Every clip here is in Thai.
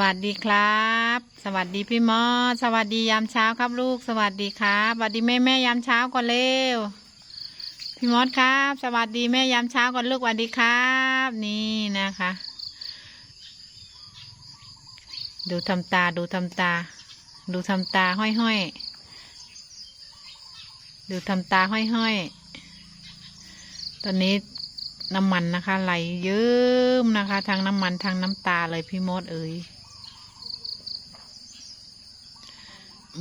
วัสดีครับ สวัสดีพี่มอสสวัสดียามเช้าครับลูก สวัสดีครับสวัสดีแม่แม่ยามเช้าก่อนเร็ว พี่มอสครับ สวัสดีแม่ยามเช้าก่อนลูกสวัสดีครับ นี่นะคะ ดูทำตาดูทำตา ดูทำตาห้อยห้อยดูทำตาห้อยห้อยตอนนี้น้ำมันนะคะ ไหลเยิ้มนะคะ ทางน้ำมันทางน้ำตาเลยพี่มดเอ๋ย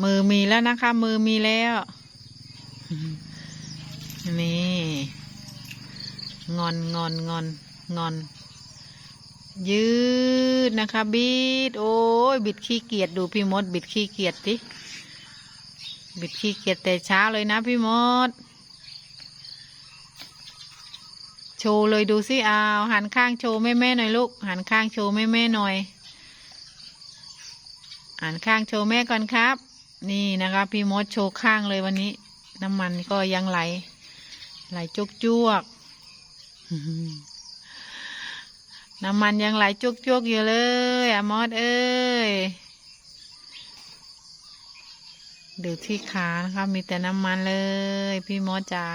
มือมีแล้วนะคะ มือมีแล้ว นี่ งอนงอนงอนงอน ยืดนะคะ บิด โอ้ยบิดขี้เกียจดูพี่มด บิดขี้เกียจสิบิดขี้เกียจแต่เช้าเลยนะพี่มด โชว์เลยดูสิเอาหันข้างโชว์แม่แม่หน่อยลูก หันข้างโชว์แม่แม่หน่อยหันข้างโชว์แม่ก่อนครับ นี่นะคะ พี่มดโชว์ข้างเลยวันนี้ น้ำมันก็ยังไหล ไหลจุกจวกน้ำมันยังไหลจุกจวกอยู่เลยอะมอดเอ้ยดูที่ขานะคะมีแต่น้ำมันเลย พี่มดจ๋า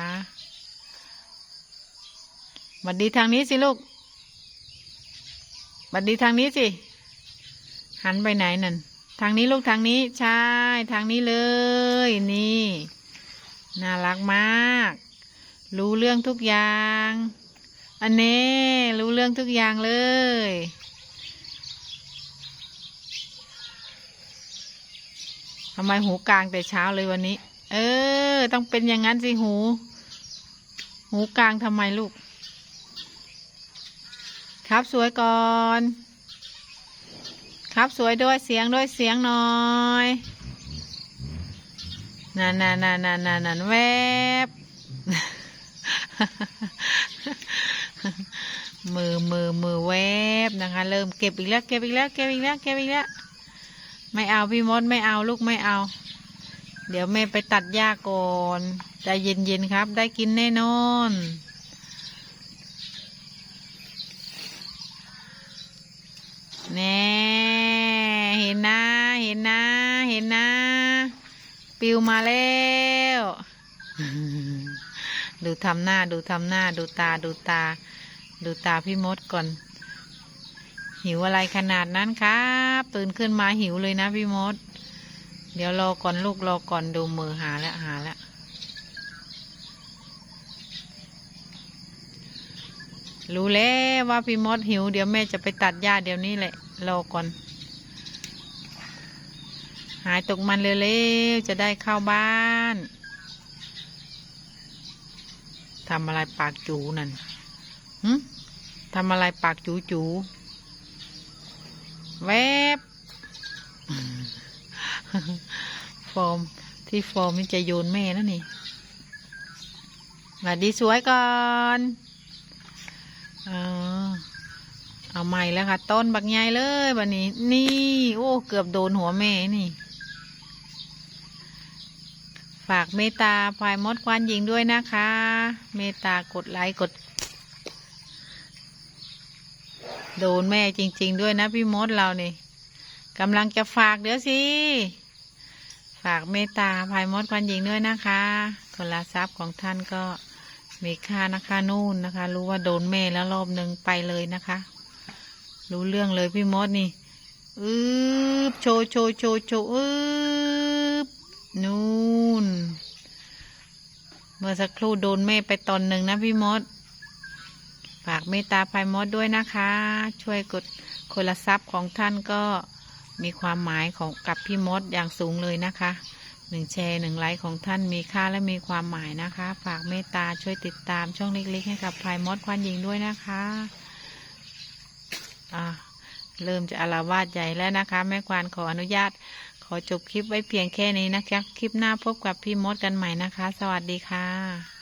บัดดีทางนี้สิลูกบัดดีทางนี้สิ หันไปไหนนั่น ทางนี้ลูกทางนี้ใช่ทางนี้เลย นี่ น่ารักมาก รู้เรื่องทุกอย่าง อันนี้รู้เรื่องทุกอย่างเลย ทำไมหูกลางแต่เช้าเลยวันนี้ เออ ต้องเป็นอย่างนั้นสิหู หูกลางทำไมลูก ครับสวยก่อน ครับสวยด้วยเสียงด้วยเสียงหน่อยนั่นนั่นนั่นนั่นนั่นนั่นแวบมือมือมือแวบนะคะ เริ่มเก็บอีกแล้วเก็บอีกแล้วเก็บอีกแล้วเก็บอีกแล้วไม่เอาพี่มดไม่เอาลูกไม่เอา เดี๋ยวแม่ไปตัดหญ้าก่อนใจเย็นๆครับ ได้กินแน่นอน แน่เห็นนะ เห็นนะ เห็นนะ ปิวมาแล้ว ดูทำหน้าดูทำหน้า ดูตาดูตา ดูตาพี่มดก่อน หิวอะไรขนาดนั้นครับ ตื่นขึ้นมาหิวเลยนะพี่มด เดี๋ยวรอก่อนลูกรอก่อนดูมือหาแล้วหาแล้วรู้แล้วว่าพี่มดหิว เดี๋ยวแม่จะไปตัดหญ้าเดี๋ยวนี้แหละรอก่อน หายตกมันเร็วๆ จะได้เข้าบ้านทำอะไรปากจูนั่นหึทำอะไรปากจูจู แวบฟอร์มที่ฟอร์มนี่จะโยนแม่นะนี่สวัสดีสวยก่อนเอาเอาใหม่แล้วค่ะ ต้นบักใหญ่เลยบันนี้ นี่ โอ้ เกือบโดนหัวแม่นี่ ฝากเมตตาพายมดควันหญิงด้วยนะคะ เมตตากดไลค์กด โดนแม่จริง ๆ ด้วยนะพี่มดเรานี่กำลังจะฝากเดี๋ยวสิ ฝากเมตตาพายมดควันหญิงด้วยนะคะคนละทรัพย์ของท่านก็มีค่านะคะนู่นนะคะ รู้ว่าโดนแม่แล้วรอบหนึ่งไปเลยนะคะ รู้เรื่องเลยพี่มดนี่อืบโชว์โชว์โชว์โชว์อืบนู่น เมื่อสักครู่โดนแม่ไปตอนหนึ่งนะพี่มด ฝากเมตตาพายมดด้วยนะคะ ช่วยกดคนละทรัพย์ของท่านก็มีความหมายของกับพี่มดอย่างสูงเลยนะคะหนึ่งแชร์หนึ่งไลค์ของท่านมีค่าและมีความหมายนะคะ ฝากเมตตาช่วยติดตามช่องเล็กๆ ให้กับพายมดควันหญิงด้วยนะคะอ่าเริ่มจะอารวาสใหญ่แล้วนะคะ แม่ควานขออนุญาต ขอจบคลิปไว้เพียงแค่นี้นะคะ คลิปหน้าพบกับพี่มดกันใหม่นะคะ สวัสดีค่ะ